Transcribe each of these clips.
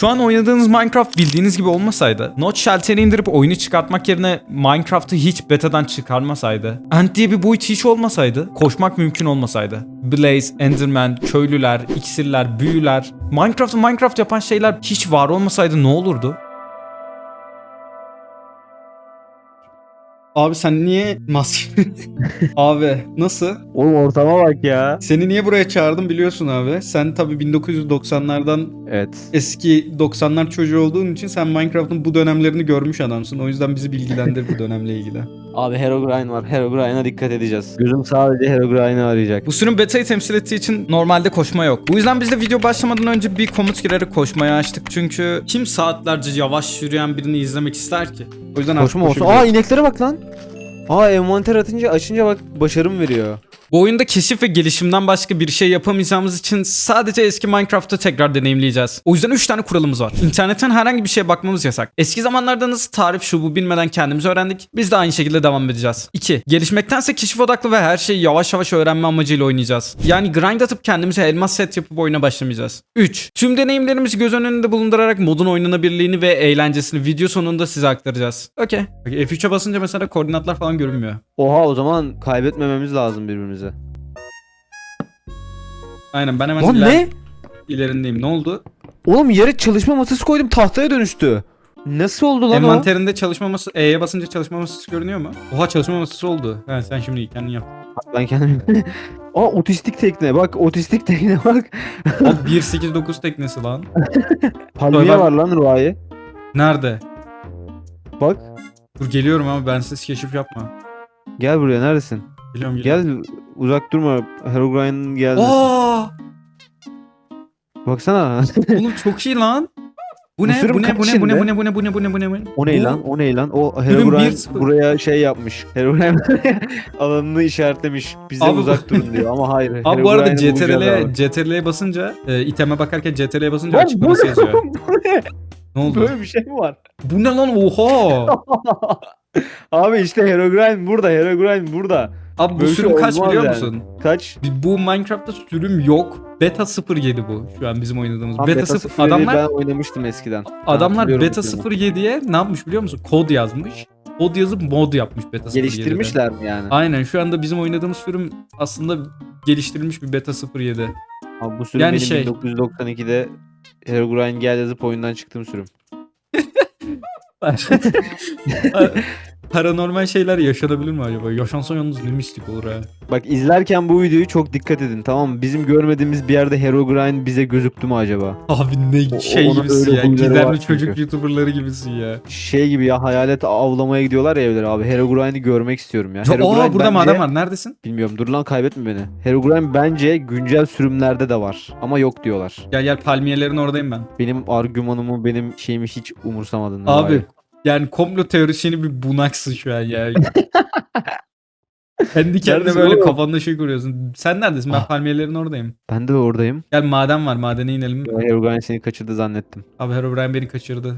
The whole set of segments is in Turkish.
Şu an oynadığınız Minecraft bildiğiniz gibi olmasaydı, Notch şalteri indirip oyunu çıkartmak yerine Minecraft'ı hiç betadan çıkarmasaydı, Ant diye bir boyut hiç olmasaydı, koşmak mümkün olmasaydı. Blaze, Enderman, köylüler, iksirler, büyüler, Minecraft'ı Minecraft yapan şeyler hiç var olmasaydı ne olurdu? Abi sen niye maske... abi nasıl? Oğlum ortama bak ya. Seni niye buraya çağırdım biliyorsun abi. Sen tabii 1990'lardan Evet. eski 90'lar çocuğu olduğun için sen Minecraft'ın bu dönemlerini görmüş adamsın. O yüzden bizi bilgilendir bu dönemle ilgili. Abi Herobrine var. Herobrine'a dikkat edeceğiz. Gözüm sadece Herobrine'i arayacak. Bu sürüm beta'yı temsil ettiği için normalde koşma yok. Bu yüzden biz de video başlamadan önce bir komut girerek koşmayı açtık. Çünkü kim saatlerce yavaş yürüyen birini izlemek ister ki? O yüzden artık Koşma olsun. koşabiliyoruz. Aa ineklere bak lan. Aa envanter atınca açınca bak başarım veriyor. Bu oyunda keşif ve gelişimden başka bir şey yapamayacağımız için sadece eski Minecraft'ı tekrar deneyimleyeceğiz. O yüzden 3 tane kuralımız var. İnternetten herhangi bir şeye bakmamız yasak. Eski zamanlarda nasıl tarif şu bu bilmeden kendimiz öğrendik. Biz de aynı şekilde devam edeceğiz. 2. Gelişmektense keşif odaklı ve her şeyi yavaş yavaş öğrenme amacıyla oynayacağız. Yani grind atıp kendimize elmas set yapıp oyuna başlamayacağız. 3. Tüm deneyimlerimizi göz önünde bulundurarak modun oynanabilirliğini ve eğlencesini video sonunda size aktaracağız. Okey. Bak, F3'e basınca mesela koordinatlar falan görünmüyor. Oha o zaman kaybetmememiz lazım birbirimize. Aynen ben hemen Lan iler- ne? ilerindeyim. Ne oldu? Oğlum yere çalışma masası koydum tahtaya dönüştü. Nasıl oldu lan o? Envanterinde çalışma masası E'ye basınca çalışma masası görünüyor mu? Oha çalışma masası oldu. Ha, sen şimdi kendin yap. Ben kendim... Aa otistik tekne bak otistik tekne bak. Abi 189 teknesi lan. Palmiye Ben- var lan Ruai. Nerede? Bak Dur geliyorum ama bensiz keşif yapma. gel buraya neredesin? Geliyorum geliyorum. Gel uzak durma. Herobrine'in geldi. Aa! Baksana. Oğlum çok iyi lan. Bu ne? Bu ne? Bu ne? Bu ne? Bu ne? Bu ne? Bu ne? Bu ne? Bu ne? Bu ne? o ne Bu- lan? O ne lan? O Herobrine 1-0. buraya şey yapmış. Herobrine alanını işaretlemiş. Bizden Abi bu- uzak durun diyor ama hayır. Abi bu arada Herobrine'i bulacağız CTRL'ye abi. Basınca e, iteme bakarken CTRL'ye basınca Lan bu açıklaması ne? yazıyor. ne? Ne oldu? Böyle bir şey mi var? Bu ne lan? Oha! Abi işte Herobrine burada. Herobrine burada. Abi bu Böyle sürüm şey kaç olmaz biliyor yani. musun? Kaç? Bu Minecraft'ta sürüm yok. Beta 07 bu şu an bizim oynadığımız. Ha, beta, beta 0 0 adamlar ben oynamıştım eskiden. adamlar hatırlıyorum beta bu sürümü. 07'ye ne yapmış biliyor musun? Kod yazmış. Kod yazıp mod yapmış beta 07'de. Geliştirmişler mi yani? Aynen şu anda bizim oynadığımız sürüm aslında geliştirilmiş bir beta 07. Abi bu sürüm Yani benim şey- 1992'de Herobrine gel yazıp oyundan çıktığım sürüm. Paranormal şeyler yaşanabilir mi acaba? Yaşansa yalnız ne mistik olur ha. Bak izlerken bu videoyu çok dikkat edin tamam mı? Bizim görmediğimiz bir yerde Herobrine bize gözüktü mü acaba? Abi ne O- şey gibisin ya. var Gizemli çünkü. çocuk youtuberları gibisin ya. Şey gibi ya hayalet avlamaya gidiyorlar ya evlere abi. Herobrine'i görmek istiyorum ya. Herobrine Aa burada bence- maden var. Neredesin? Bilmiyorum dur lan kaybetme beni. Herobrine bence güncel sürümlerde de var. Ama yok diyorlar. Gel gel palmiyelerin oradayım ben. Benim argümanımı benim şeyimi hiç umursamadın. Abi Vay. Yani komplo teorisyeni bir bunaksın şu an ya. Kendi kendine Neredesin böyle oğlum? kafanda şey kuruyorsun. Sen neredesin? Ben Ah. palmiyelerin oradayım. Ben de oradayım. Gel maden var. Madene inelim. Herobrine seni kaçırdı zannettim. Abi Herobrine beni kaçırdı.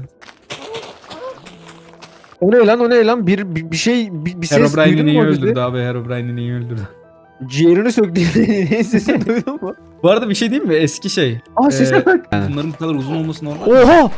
O ne lan o ne lan? Bir, bir, bir şey bir, bir ses Herobrine duydun mu ineği o bizi? öldürdü abi. Herobrine ineği öldürdü. Ciğerini söktü. Sesini duydun mu? Bu arada bir şey diyeyim mi? Eski şey. Aa sese Ee, bak. Bunların bu kadar uzun olması normal. Oha!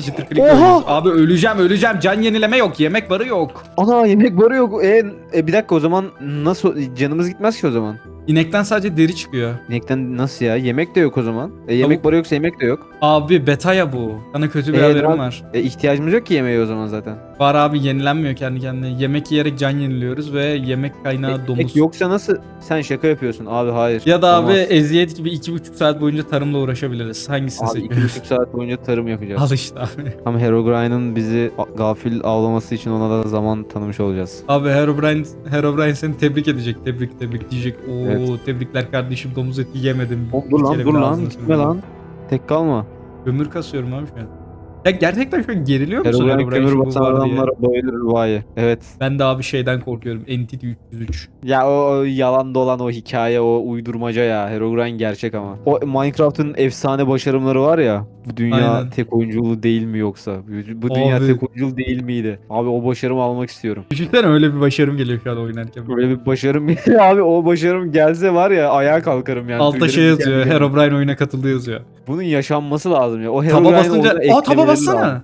Jitter click Oha! oynuyoruz. Abi öleceğim öleceğim. Can yenileme yok. Yemek barı yok. Ana yemek barı yok. E, e, bir dakika o zaman nasıl canımız gitmez ki o zaman. İnekten sadece deri çıkıyor. İnekten nasıl ya? Yemek de yok o zaman. E, yemek Tavuk- barı yoksa yemek de yok. Abi beta ya bu. Sana kötü bir Ee, haberim lan- var. E, ihtiyacımız yok ki yemeğe o zaman zaten. Var abi yenilenmiyor kendi kendine. Yemek yiyerek can yeniliyoruz ve yemek kaynağı Yemek domuz. yoksa nasıl? Sen şaka yapıyorsun abi hayır. Ya da abi Olmaz. eziyet gibi iki buçuk saat boyunca tarımla uğraşabiliriz. Hangisini Abi iki seçiyorsun? buçuk saat boyunca tarım yapacağız. Al işte abi. Ama Herobrine'ın bizi a- gafil avlaması için ona da zaman tanımış olacağız. Abi Herobrine, Herobrine seni tebrik edecek. Tebrik tebrik diyecek. Oo Evet. tebrikler kardeşim domuz eti yemedim. O, Bir dur lan kere dur bile lan gitme sürmedim. lan. Tek kalma. Kömür kasıyorum abi şu an. Ya gerçekten an geriliyor musun? Herobrine Herobrine kömür basan var diye? adamlara bayılır Ruvaye. Evet. Ben de abi şeyden korkuyorum. Entity 303. Ya o, o yalan dolan o hikaye o uydurmaca ya. Herobrine gerçek ama. O Minecraft'ın efsane başarımları var ya. Bu dünya Aynen. tek oyunculuğu değil mi yoksa? Bu bu dünya Abi. tek oyunculuğu değil miydi? Abi o başarımı almak istiyorum. Düşünsene öyle bir başarım geliyor şu an oynarken. Böyle bir başarım abi o başarım gelse var ya ayağa kalkarım yani. Altta şey yazıyor. diken diken. Herobrine oyuna katıldı yazıyor. Bunun yaşanması lazım ya. O Taba Herobrine basınca... orada Aa taba eklemeleri bassana. lazım.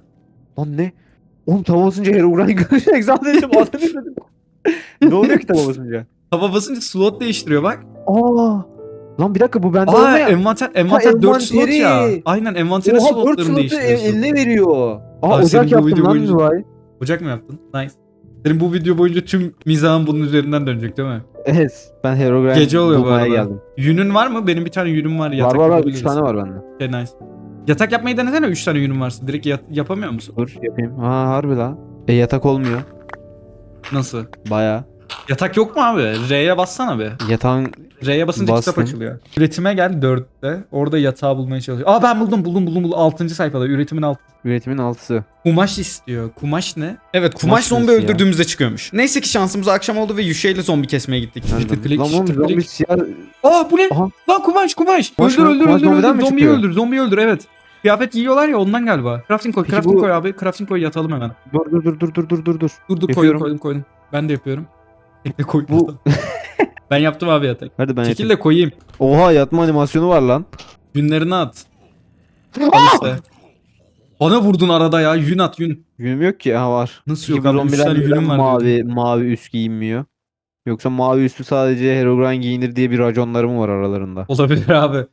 Lan ne? Oğlum taba basınca Herobrine görecek adını dedim. ne oluyor ki taba basınca? Taba basınca slot değiştiriyor bak. Aa. Lan bir dakika bu bende Aa olmayan. envanter, envanter 4 slot envanteri. ya. Aynen envanterin Oha 4 slotlarını slotu değiştiriyorsun. eline veriyor. Aa Abi senin ocak bu yaptım video lan boyunca- Nuvay. Ocak mı yaptın? Nice. Senin bu video boyunca tüm mizahın bunun üzerinden dönecek değil mi? Evet. Ben Herobrine Gece oluyor bu bulmaya arada. geldim. Yünün var mı? Benim bir tane yünüm var. Var Yatak var var 3 yapabiliriz. tane var bende. Şey nice. Yatak yapmayı denesene 3 tane yünüm varsa. Direkt yat- yapamıyor musun? Dur yapayım. Ha harbi la. E yatak olmuyor. Nasıl? Baya. Yatak yok mu abi? R'ye bassana be. Yatağın R'ye basınca Bastım. kitap açılıyor. Üretime gel 4'te. Orada yatağı bulmaya çalışıyor. Aa ben buldum buldum buldum. buldum. 6. sayfada. Üretimin alt. üretimin altısı. Kumaş istiyor. Kumaş ne? Evet kumaş, Kumaş zombi ya? öldürdüğümüzde çıkıyormuş. Neyse ki şansımız akşam oldu ve Yuşe ile zombi kesmeye gittik. Şıtır klik, Lan oğlum zombi siyah. Aa bu ne? Aha. Lan kumaş kumaş. Kumaş öldür öldür Kumaş öldür öldür. Zombiyi öldür. Zombiyi öldür evet. Kıyafet giyiyorlar ya ondan galiba. Crafting koy. Peki crafting bu- koy abi. Crafting koy yatalım hemen. Dur dur dur dur dur dur dur dur. Dur koydum koydum koydum. Ben de yapıyorum. Bekle koy. Bu- ben yaptım abi yatak. Hadi ben Çekil yatayım. de koyayım. Oha yatma animasyonu var lan. Yünlerini at. Al işte. Bana vurdun arada ya. Yün at yün. Yünüm yok ki. Ha var. Nasıl yok abi? Üç zombiler tane neden yünüm var. mavi, diyordun. mavi üst giyinmiyor. Yoksa mavi üstü sadece Herobrine giyinir diye bir raconları mı var aralarında? Olabilir abi.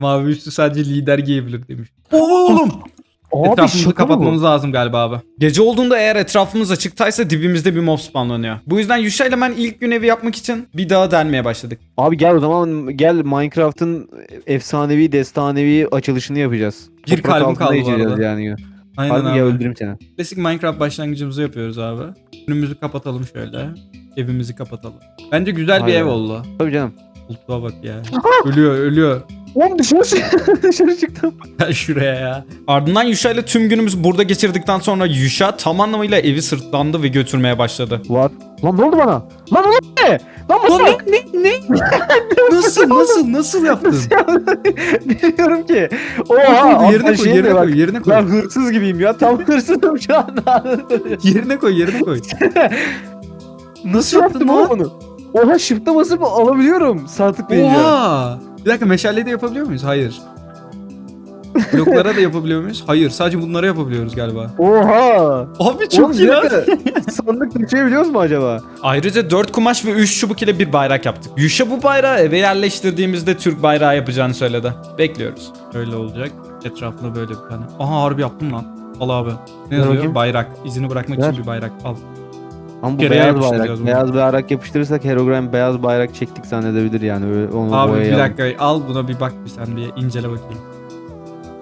Mavi üstü sadece lider giyebilir demiş. Oğlum. Etrafımızı kapatmamız lazım galiba abi. Gece olduğunda eğer etrafımız açıktaysa dibimizde bir mob spawnlanıyor. Bu yüzden Yuşa ile ben ilk gün evi yapmak için bir dağa delmeye başladık. Abi gel o zaman gel Minecraft'ın efsanevi, destanevi açılışını yapacağız. Bir Toprak kalbim altında kaldı bu arada. yani. Aynen abi. gel öldüreyim seni. Klasik Minecraft başlangıcımızı yapıyoruz abi. Önümüzü kapatalım şöyle. Evimizi kapatalım. Bence güzel bir Aynen. ev oldu. Tabii canım. Bulutluğa bak ya. ölüyor ölüyor. Oğlum dışarı, dışarı çıktım. Gel şuraya ya. Ardından Yuşa ile tüm günümüzü burada geçirdikten sonra Yuşa tam anlamıyla evi sırtlandı ve götürmeye başladı. Var. Lan ne oldu bana? Lan ne? Lan bu ne ne ne? nasıl nasıl nasıl yaptın? Bilmiyorum ki. Oha. yerine koy şey yerine koy yerine koy. Ben hırsız gibiyim ya. Tam hırsızım şu anda. Yerine koy yerine koy. Nasıl yaptım lan? oğlum onu? Oha shift'e basıp alabiliyorum. Sağ tıklayınca. Oha! Bir dakika meşaleyi de yapabiliyor muyuz? Hayır. Bloklara da yapabiliyor muyuz? Hayır. Sadece bunları yapabiliyoruz galiba. Oha. Abi çok Oğlum iyi bir lan. dakika. Sandık taşıyabiliyoruz mu acaba? Ayrıca 4 kumaş ve 3 çubuk ile bir bayrak yaptık. Yuşa bu bayrağı eve yerleştirdiğimizde Türk bayrağı yapacağını söyledi. Bekliyoruz. Öyle olacak. Etrafında böyle bir tane. Aha harbi yaptım lan. Al abi. Ne yazıyor? bakayım. Bayrak. İzini bırakmak Ver. için bir bayrak. Al. Ama bu Kereye beyaz yapıştıracağız bayrak. bunu. Beyaz bayrak yapıştırırsak Herobrine beyaz bayrak çektik zannedebilir yani. Öyle, onu Abi bir dakika al buna bir bak bir sen bir incele bakayım.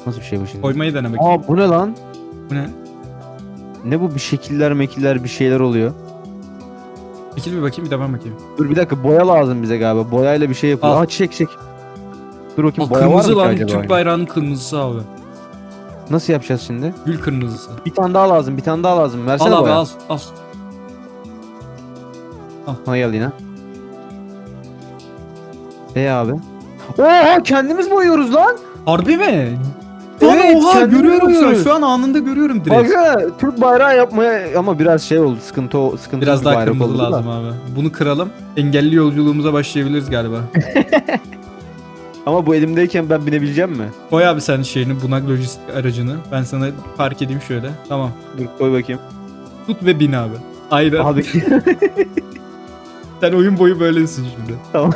Nasıl bir şey bu şimdi? Koymayı dene bakayım. Aa bu ne lan? Bu ne? Ne bu bir şekiller mekiller bir şeyler oluyor. Çekil bir bakayım bir de ben bakayım. Dur bir dakika boya lazım bize galiba. Boyayla bir şey yapıyor. Al. Aa çiçek çiçek. Dur bakayım Aa, boya var mı ki lan acaba? Türk bayrağının kırmızısı abi. Nasıl yapacağız şimdi? Gül kırmızısı. Bir tane daha lazım bir tane daha lazım. Versene Al abi boya. al al. Ha geldi yine. E abi. Oha kendimiz boyuyoruz lan. Harbi mi? Lan Evet, oha görüyorum şu an. boyuyoruz. Şu an anında görüyorum direkt. Baksana Türk bayrağı yapmaya ama biraz şey oldu sıkıntı o sıkıntı Biraz bir daha bayrak kırmızı oldu da. lazım abi. Bunu kıralım. Engelli yolculuğumuza başlayabiliriz galiba. Ama bu elimdeyken ben binebileceğim mi? Koy abi sen şeyini bunak lojistik aracını. Ben sana park edeyim şöyle. Tamam. Dur koy bakayım. Tut ve bin abi. Aynen. Abi Sen oyun boyu böylesin şimdi.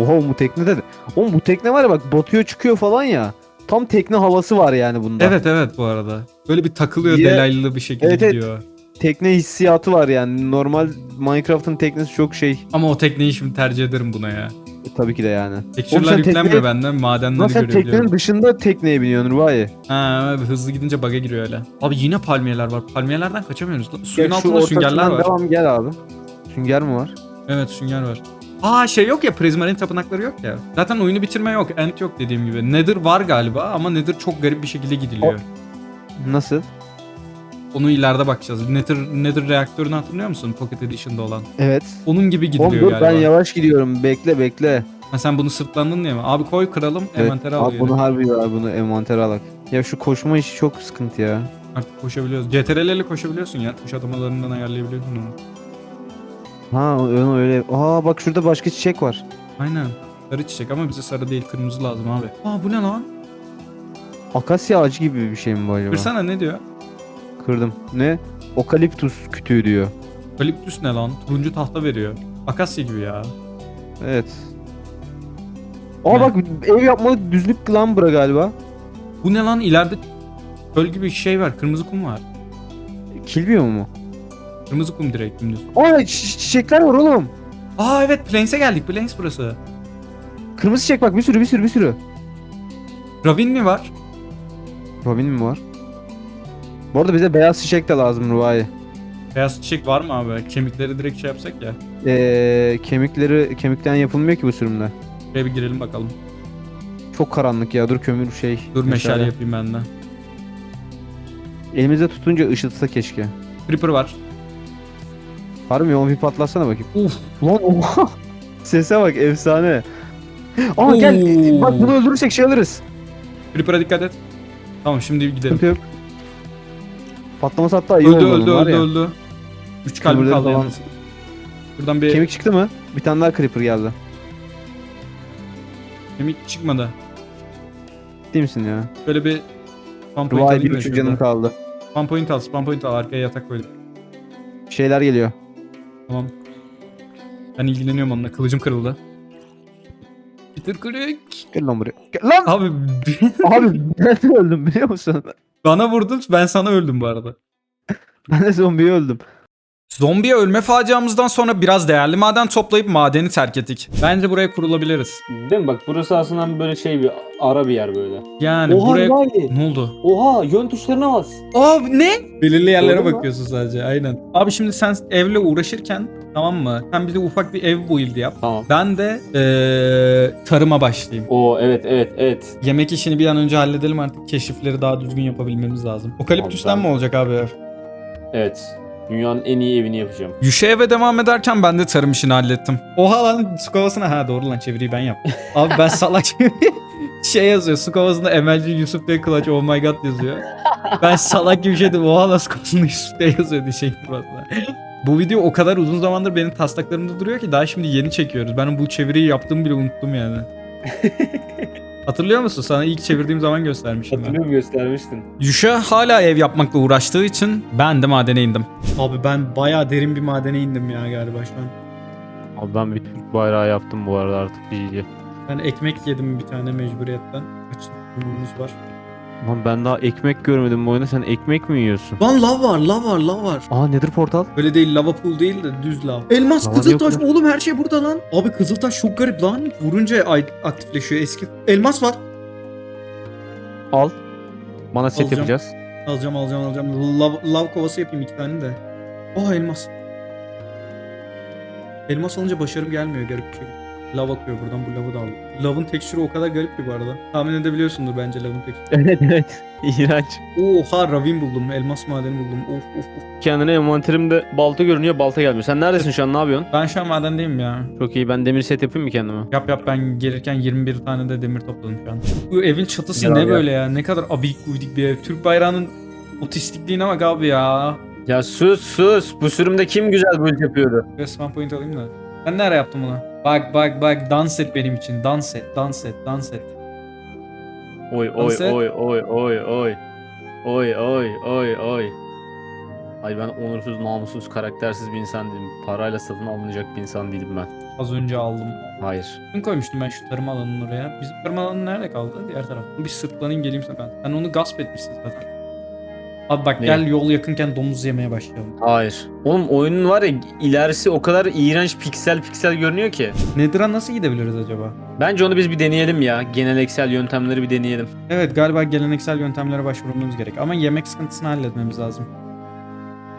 oha bu tekne de. Oğlum bu tekne var ya bak batıyor çıkıyor falan ya. Tam tekne havası var yani bunda. Evet evet bu arada. Böyle bir takılıyor Diye- delaylı bir şekilde Evet, evet. gidiyor. Tekne hissiyatı var yani. Normal Minecraft'ın teknesi çok şey. Ama o tekneyi şimdi tercih ederim buna ya. E, tabii ki de yani. Texture'lar sen yüklenmiyor tekneye- benden. Lan Madenleri sen görebiliyorum. teknenin dışında tekneye biniyorsun Rubai. Ha hızlı gidince bug'a giriyor öyle. Abi yine palmiyeler var. Palmiyelerden kaçamıyoruz. lan. Suyun altında süngerler var. devam gel abi. Sünger mi var? Evet sünger var. Aa şey yok ya prizmarin tapınakları yok ya. Zaten oyunu bitirme yok. End yok dediğim gibi. Nether var galiba ama Nether çok garip bir şekilde gidiliyor. Nasıl? Onu ileride bakacağız. Nether, Nether reaktörünü hatırlıyor musun? Pocket Edition'da olan. Evet. Onun gibi Oğlum gidiliyor dur galiba. ben yavaş gidiyorum. Bekle bekle. Ha sen bunu sırtlandın diye mi? Abi koy kıralım. Evet, Envantere al. abi bunu harbi ya bunu envantere alak. Ya şu koşma işi çok sıkıntı ya. Artık koşabiliyoruz. CTRL ile koşabiliyorsun ya. Tuş atamalarından ayarlayabiliyorsun onu. Ha onu öyle. Aa bak şurada başka çiçek var. Aynen. Sarı çiçek ama bize sarı değil kırmızı lazım abi. Aa bu ne lan? Akasya ağacı gibi bir şey mi bu acaba? Kırsana ne diyor? Kırdım. Ne? Okaliptus kütüğü diyor. Kaliptüs ne lan? Turuncu tahta veriyor. Akasya gibi ya. Evet. Aa Ne? bak ev yapmalık düzlük lan bura galiba. Bu ne lan? İleride göl gibi bir şey var. Kırmızı kum var. Kilmiyor mu? Kırmızı kum direkt dümdüz. Çi- çiçekler var oğlum. Aa evet Plains geldik. Plains burası. Kırmızı çiçek bak bir sürü bir sürü bir sürü. Ravin mi var? Robin mi var? Bu arada bize beyaz çiçek de lazım Ruai. Beyaz çiçek var mı abi? Kemikleri direkt şey yapsak ya. Ee, kemikleri kemikten yapılmıyor ki bu sürümde. Şuraya bir girelim bakalım. Çok karanlık ya dur kömür şey. Dur meşale yapayım ben de. Elimizde tutunca ışıtsa keşke. Creeper var. Harbi mi? Onu bir patlatsana bakayım. Uf. Lan oha. Sese bak efsane. Aa gel bak bunu öldürürsek şey alırız. Creeper'a dikkat et. Tamam şimdi gidelim. Sıkıntı yok. Patlaması hatta iyi Öldü oldu öldü öldü öldü. Üç kalbim Kömürleri kaldı falan- yalnız. Buradan bir kemik, Kemik çıktı mı? Bir tane daha creeper geldi. çıkmadı. Ciddi misin ya? Böyle bir spam point Ruai alayım bir ben buçuk şuradan. canım kaldı. Spam point al, spam point al. Arkaya yatak koydum. Şeyler geliyor. Tamam. Ben ilgileniyorum onunla. Kılıcım kırıldı. Peter kırık. Gel lan buraya. Gel lan! Abi Abi ben öldüm biliyor musun? bana vurdun ben sana öldüm bu arada. Ben de zombiye öldüm. Zombiye ölme faciamızdan sonra biraz değerli maden toplayıp madeni terk ettik. Bence buraya kurulabiliriz. Değil mi? Bak burası aslında böyle şey bir ara bir yer böyle. Yani Oha buraya... Ruai! Ne oldu? Oha yön tuşlarına bas. Abi ne? Belirli yerlere Gördün mü? bakıyorsun sadece aynen. Abi şimdi sen evle uğraşırken tamam mı? Sen bize ufak bir ev build yap. Tamam. Ben de eee, tarıma başlayayım. Oo evet evet evet. Yemek işini bir an önce halledelim artık. Keşifleri daha düzgün yapabilmemiz lazım. Okaliptüsten ben- mi olacak abi ev? Evet. Dünyanın en iyi evini yapacağım. Yuşa eve devam ederken ben de tarım işini hallettim. Oha lan su kovasına. Ha doğru lan çeviriyi ben yaptım. Abi ben salak şey yazıyor. Su kovasında emelci Yusuf Bey Kılaç oh my god yazıyor. Ben salak gibi şey dedim. Oha lan su kovasında Yusuf Bey yazıyor diye şey aslında. Bu video o kadar uzun zamandır benim taslaklarımda duruyor ki daha şimdi yeni çekiyoruz. Ben bu çeviriyi yaptığımı bile unuttum yani. Hatırlıyor musun? Sana ilk çevirdiğim zaman göstermişim ben. Hatırlıyorum göstermiştin. Yuşa hala ev yapmakla uğraştığı için ben de madene indim. Abi ben bayağı derin bir madene indim ya galiba şu an. Abi ben bir Türk bayrağı yaptım bu arada artık iyice. Ben ekmek yedim bir tane mecburiyetten. Yumruğumuz var. Lan ben daha ekmek görmedim bu oyunda sen ekmek mi yiyorsun? Lan lav var lav var lav var. Aa nedir portal? Öyle değil lava pool değil de düz lav. Elmas Lava kızıltaş yok oğlum her şey burada lan. Abi kızıltaş çok garip lan. Vurunca ay- aktifleşiyor eski. Elmas var. Al. Bana set Alacağım. yapacağız. Alacağım alacağım alacağım. Lav, lav kovası yapayım iki tane de. Oha elmas. Elmas alınca başarım gelmiyor garip bir şekilde. Lav akıyor buradan bu lavı da aldım. Lavın tekstürü o kadar garip ki bu arada. Tahmin edebiliyorsundur bence lavın tekstürü. Evet evet. İğrenç. Oha ravin buldum. Elmas madeni buldum. Of of of. Kendine envanterimde balta görünüyor balta gelmiyor. Sen neredesin şu an ne yapıyorsun? Ben şu an madendeyim ya. Çok iyi ben demir set yapayım mı kendime? Yap yap ben gelirken 21 tane de demir topladım şu an. Bu evin çatısı Güzel ne abi. böyle ya? Ne kadar abik gubidik bir ev. Türk bayrağının otistikliğine bak abi ya. Ya sus sus. Bu sürümde kim güzel build yapıyordu? Resmen point alayım da. Ben nereye yaptım bunu? Bak bak bak dans et benim için. Dans et, dans et, dans et. Oy oy oy oy oy oy. Oy oy oy oy. Ay ben onursuz, namussuz, karaktersiz bir insan değilim. Parayla satın alınacak bir insan değilim ben. Az önce aldım. Hayır. Kim koymuştum ben şu tarım alanının oraya? Bizim tarım alanı nerede kaldı? Diğer tarafta. Bir sırtlanayım geleyim sana ben. Sen onu gasp etmişsin zaten. Abi bak Ne? gel yol yakınken domuz yemeye başlayalım. Hayır. Oğlum oyunun var ya ilerisi o kadar iğrenç piksel piksel görünüyor ki. Nedir'a nasıl gidebiliriz acaba? Bence onu biz bir deneyelim ya. Geleneksel yöntemleri bir deneyelim. Evet galiba geleneksel yöntemlere başvurmamız gerek. Ama yemek sıkıntısını halletmemiz lazım.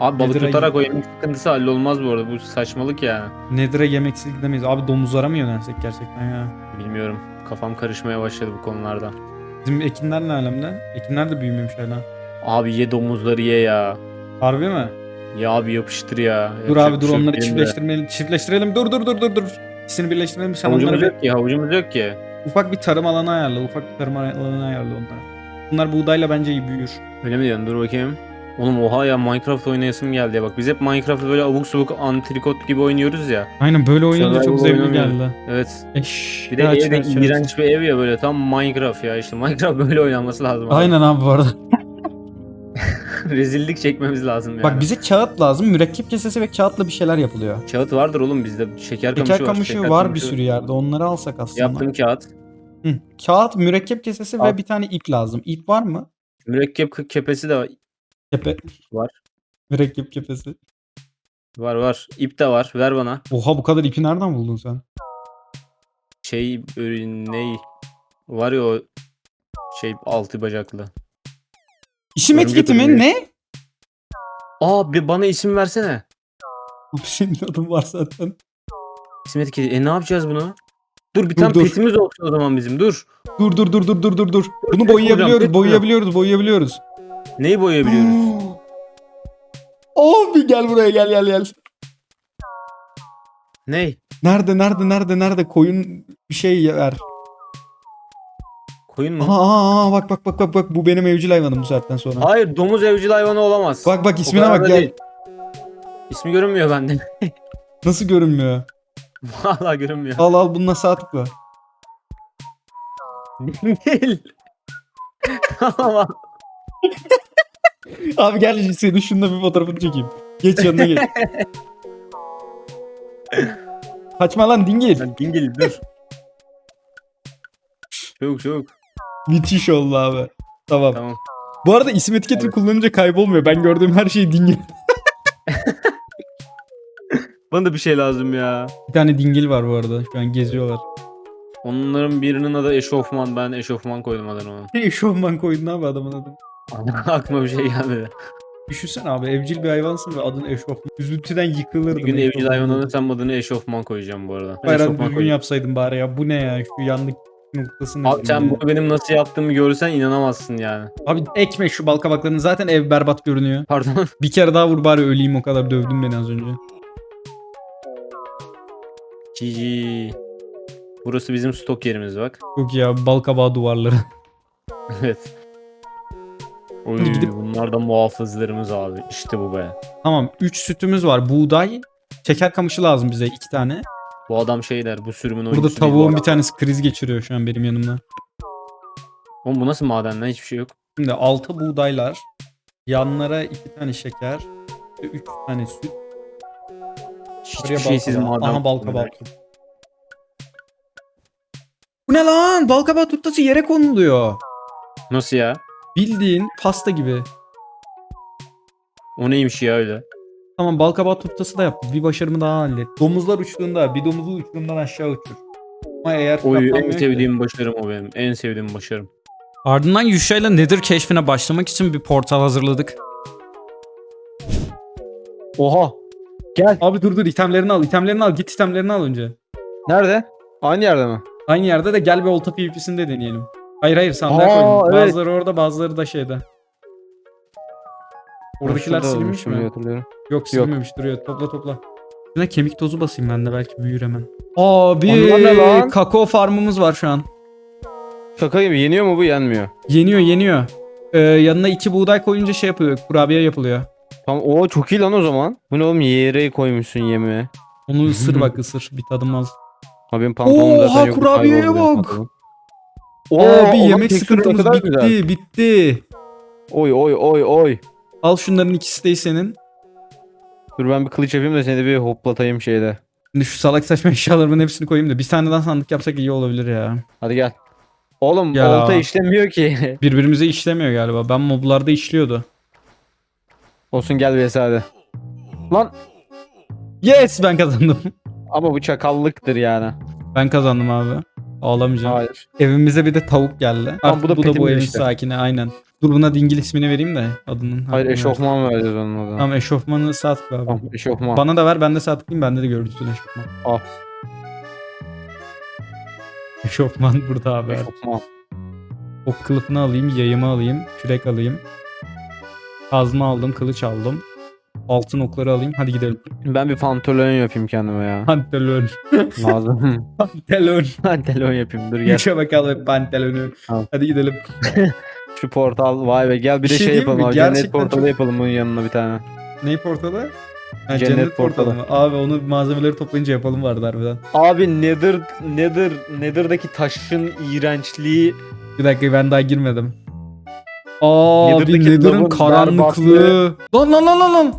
Abi balık Nedir'a tutarak o yemek sıkıntısı hallolmaz bu arada. Bu saçmalık ya. Nedir'e yemeksiz gidemeyiz. Abi domuzlara mı yönelsek gerçekten ya? Bilmiyorum. Kafam karışmaya başladı bu konularda. Bizim ekinler ne alemde? Ekinler de büyümemiş hala. Abi ye domuzları ye ya. Harbi mi? Ya abi yapıştır ya. Dur Yapacak abi bir dur şey yok onları benim de. çiftleştirmeyelim. Çiftleştirelim. Dur dur dur dur dur. İkisini birleştirelim. Sen onlara Havucumuz bir, yok ki, havucumuz yok ki. ufak bir tarım alanı ayarla. Ufak bir tarım alanı ayarla onlara. Bunlar buğdayla bence iyi büyür. Öyle mi diyorsun? Dur bakayım. Oğlum oha ya Minecraft oynayasım geldi ya. Bak biz hep Minecraft'ı böyle abuk subuk antrikot gibi oynuyoruz ya. Aynen böyle oynayınca çok zevkli geldi. Evet. Eş. Bir de evde iğrenç bir ev ya böyle tam Minecraft ya işte Minecraft böyle oynanması lazım. abi. Aynen abi bu arada. Rezillik çekmemiz lazım yani. Bak bize kağıt lazım. Mürekkep kesesi ve kağıtla bir şeyler yapılıyor. Kağıt vardır oğlum bizde. Şeker kamışı Şeker var. kamışı şeker var bir kamışı. sürü yerde. Onları alsak aslında. Yaptım kağıt. Hı. Kağıt, mürekkep kesesi Al. ve bir tane ip lazım. İp var mı? Mürekkep kepesi de var. Kepe. Var. Mürekkep kepesi. Var var. İp de var. Ver bana. Oha bu kadar ipi nereden buldun sen? Şey böyle ney? Var ya o şey altı bacaklı. İşim Örümcek etiketi mi? örümcek. Ne? Aa bir bana isim versene. Senin adın var zaten. İsim etiketi. E ne yapacağız bunu? Dur bir Dur, tane dur. petimiz olsun o zaman bizim. Dur. Dur dur dur dur dur dur dur. Bunu boyayabiliyoruz, boyayabiliyoruz, boyayabiliyoruz. Neyi boyayabiliyoruz? Abi gel buraya gel gel gel. Ney? Nerede nerede nerede nerede koyun bir şey ver. Koyun mu? Aha, aha, bak bak bak bak bak bu benim evcil hayvanım bu saatten sonra. Hayır domuz evcil hayvanı olamaz. Bak bak ismine bak gel. değil. İsmi görünmüyor bende. Nasıl görünmüyor? Vallahi görünmüyor. Al al bununla sağ tıkla. Değil. Tamam. Abi gel senin şununla bir fotoğrafını çekeyim. Geç yanına geç. Kaçma lan dingil. Lan dingil dur. Çabuk çabuk. Müthiş oldu abi. Tamam. Tamam. Bu arada isim etiketini Evet. kullanınca kaybolmuyor. Ben gördüğüm her şey dingil. Bana da bir şey lazım ya. Bir tane dingil var bu arada. Şu an geziyorlar. Onların birinin adı eşofman. Ben eşofman koydum adını ona. Eşofman koydun abi adamın adını. Aklıma bir şey gelmedi. Düşünsene abi evcil bir hayvansın ve adın eşofman. Üzüntüden yıkılırdın. Bir gün evcil eşofman. hayvan alırsam adını eşofman koyacağım bu arada. Ben Bayram eşofman düzgün koyacağım. yapsaydın bari ya. Bu ne ya? Şu yanlık noktasını. Abi sen bunu benim nasıl yaptığımı görsen inanamazsın yani. Abi ekme şu bal kabaklarını. Zaten ev berbat görünüyor. Pardon. Bir kere daha vur bari öleyim o kadar dövdün beni az önce. Cici. Burası bizim stok yerimiz bak. Çok ya bal kabağı duvarları. evet. Oy, gidip- bunlar da muhafızlarımız abi. İşte bu be. tamam 3 sütümüz var. Buğday. Şeker kamışı lazım bize 2 tane. Bu adam şey der bu sürümün Burada oyuncusu değil bu tavuğun adam. bir tanesi kriz geçiriyor şu an benim yanımda. Oğlum bu nasıl maden lan hiçbir şey yok. Şimdi altı buğdaylar. Yanlara 2 tane şeker. 3 tane süt. Hiçbir Buraya şeysiz maden. Aha bal kabağı. Bu ne lan? Bal kabağı turtası yere konuluyor. Nasıl ya? Bildiğin pasta gibi. O neymiş ya öyle? Tamam bal kabağı turtası da yaptım. Bir başarımı daha hallet. Domuzlar uçtuğunda bir domuzu uçtuğundan aşağı uçur. Ama eğer Oy en kaplanmıyorsa- sevdiğim başarım o benim. En sevdiğim başarım. Ardından Yuşa ile Nether keşfine başlamak için bir portal hazırladık. Oha. Gel. Abi dur dur itemlerini al itemlerini al git itemlerini al önce. Nerede? Aynı yerde mi? Aynı yerde de gel bir olta PvP'sinde deneyelim. Hayır hayır sandığa Aa, koydum. evet. Bazıları orada bazıları da şeyde. Oradakiler Şurada silinmiş mi? hatırlıyorum. Yok silinmemiş duruyor. Topla topla. Şuna kemik tozu basayım ben de belki büyür hemen. Abi ne lan? kakao farmımız var şu an. Şaka gibi yeniyor mu bu yenmiyor. Yeniyor yeniyor. Ee, yanına iki buğday koyunca şey yapıyor. Kurabiye yapılıyor. Tamam o çok iyi lan o zaman. Bu ne oğlum yere koymuşsun yemeğe. Onu ısır bak ısır. Bir tadım al. Ha benim pantolonum Oha, zaten yok. kurabiyeye bak. Abi olan yemek sıkıntımız bitti güzel. bitti. Oy oy oy oy. Al şunların ikisi de senin. Dur ben bir kılıç yapayım da seni de bir hoplatayım şeyde. Şimdi şu salak saçma eşyalarımın hepsini koyayım da bir tane daha sandık yapsak iyi olabilir ya. Hadi gel. Oğlum Ya. olta işlemiyor ki. Birbirimize işlemiyor galiba. Ben moblarda işliyordu. Olsun gel vs hadi. Lan Yes ben kazandım. ama bu çakallıktır yani. Ben kazandım abi. Ağlamayacağım. Hayır. Evimize bir de tavuk geldi. Tamam, Artık bu da bu da bu evin işte. sakini aynen. Dur buna dingil ismini vereyim de adının. Hayır eşofman vereceğiz onun adına. Tamam eşofmanı sağ tıkla abi. Tamam eşofman. Bana da ver ben de sağ tıklayayım bende de görürsün eşofman. Al. Eşofman burada abi. Eşofman. Ok kılıfını alayım, yayımı alayım, kürek alayım. Kazma aldım, kılıç aldım. Altın okları alayım. Hadi gidelim. Ben bir pantolon yapayım kendime ya. Pantelon. Lazım. Pantelon. pantolon yapayım dur gel. Yaşa bakalım pantelonu. Tamam. Hadi gidelim. Şu portal vay be gel bir Bir de şey şey, yapalım mi? abi. Cennet portalı çok- yapalım bunun yanına bir tane. Ney portalı? Ha, Cennet cennet, portalı. portalı. mı? Abi onu malzemeleri toplayınca yapalım vardı harbiden. Abi Nether Nether Nether'daki taşın iğrençliği Bir dakika ben daha girmedim. Aa Nether'daki Nether'ın karanlıklığı. Lan lan lan lan lan.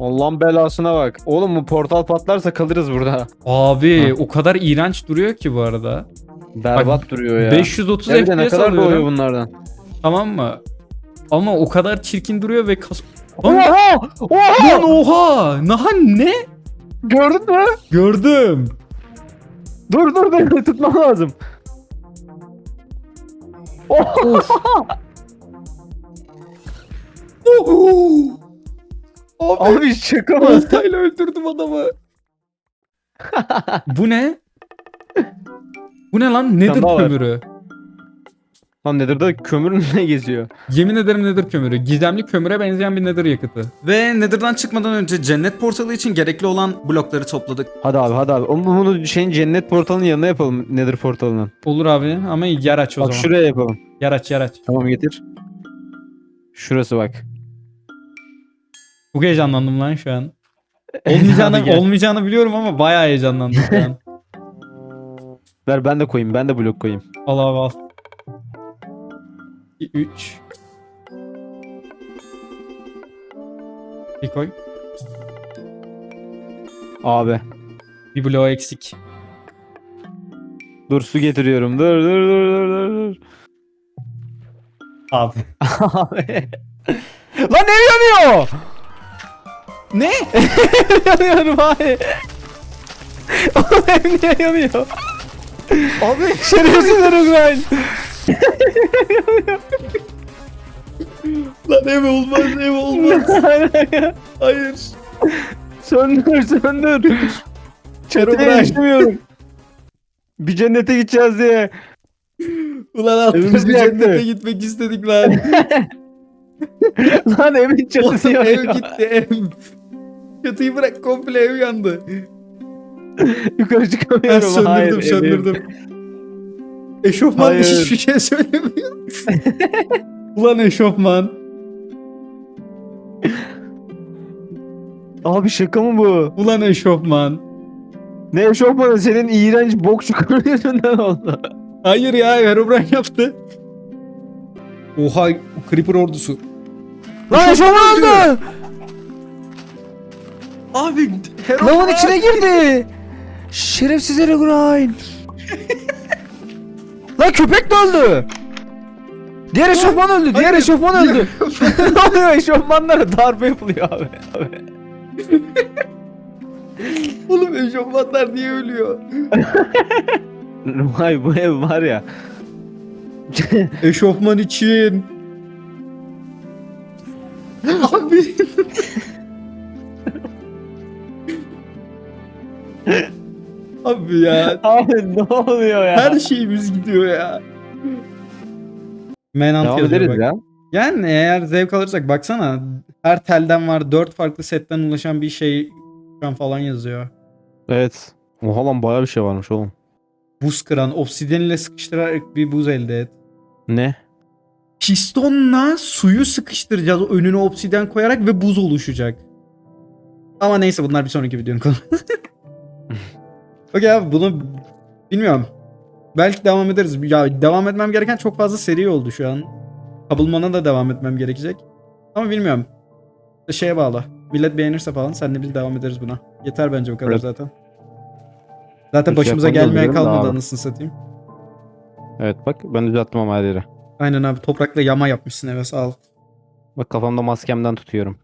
Allah'ın belasına bak. Oğlum bu portal patlarsa kalırız burada. Abi o kadar iğrenç duruyor ki bu arada. Berbat duruyor ya. 530 Evde ne FPS kadar doğuyor bunlardan? Tamam mı? Ama o kadar çirkin duruyor ve kas... Lan, Oha! Oha! lan oha! Nahan ne? Gördün mü? Gördüm. Dur dur beni tutmam lazım. Abi, Abi şaka mı? oltayla öldürdüm adamı. Bu ne? Bu ne lan? Nedir daha var. kömürü? Lan Nether'da kömür ne geziyor? Yemin ederim nedir kömürü. Gizemli kömüre benzeyen bir nedir yakıtı. Ve Nether'dan çıkmadan önce cennet portalı için gerekli olan blokları topladık. Hadi abi hadi abi. Oğlum bunu şeyin cennet portalının yanına yapalım Nether portalının. Olur abi ama yer aç o Bak zaman. şuraya yapalım. Yer aç yer aç. Tamam getir. Şurası bak. Çok heyecanlandım lan şu an. Hadi Olmayacağını, gel. olmayacağını biliyorum ama bayağı heyecanlandım şu an. Ver ben de koyayım. Ben de blok koyayım. Al abi al. 3 Bir koy. Abi. Bir bloğu eksik. Dur su getiriyorum. Dur dur dur dur dur. dur. Abi. Abi. Lan ev yanıyor. Ne? Yanıyorum abi. Oğlum ev niye yanıyor? Abi şerefsizler Ukrayna. Lan ev olmaz ev olmaz. Hayır. söndür söndür. Çatıya bırak. geçemiyorum. Bir cennete gideceğiz diye. Ulan alt Evimizi bir yaktı. cennete gitmek istedik lan. Lan evin çatısı Oğlum, ev yanıyor. gitti ev. Çatıyı bırak komple ev yandı. Yukarı Ben çıkamıyorum. söndürdüm Hayır, evim. söndürdüm. Eşofman Hayır. hiçbir şey söylemiyor. Ulan eşofman. Abi şaka mı bu? Ulan eşofman. Ne eşofmanı senin iğrenç bok çukurun yüzünden oldu. Hayır ya Herobrine yaptı. Oha Creeper ordusu. Lan eşofman öldü. Abi Lavın içine girdi. Şerefsiz Herobrine. Lan köpek de öldü. Diğer eşofman öldü. Diğer Hayır. eşofman öldü. ne oluyor eşofmanlara darbe yapılıyor abi. Oğlum eşofmanlar niye ölüyor? Vay bu ev var ya. Eşofman için. Abi. Ya Abi ne oluyor ya? her şeyimiz gidiyor ya. Manhunt Devam yazıyor ederiz bak. ya. Yani eğer zevk alırsak baksana her telden var dört farklı setten ulaşan bir şey falan yazıyor. Evet. Oha lan bayağı bir şey varmış oğlum. Buz kıran, obsidyen ile sıkıştırarak bir buz elde et. Ne? Pistonla suyu sıkıştıracağız önüne obsidyen koyarak ve buz oluşacak. Ama neyse bunlar bir sonraki videonun konu. Okey abi bunu bilmiyorum. Belki devam ederiz. Ya devam etmem gereken çok fazla seri oldu şu an. Kabulmana da devam etmem gerekecek. Ama bilmiyorum. Şeye bağlı. Millet beğenirse falan sen de biz devam ederiz buna. Yeter bence bu kadar Evet. zaten. Zaten Biz başımıza gelmeye kalmadı anasını satayım. Evet bak ben düzelttim ama her yeri. Aynen abi toprakla yama yapmışsın eve sağ ol. Bak kafamda maskemden tutuyorum.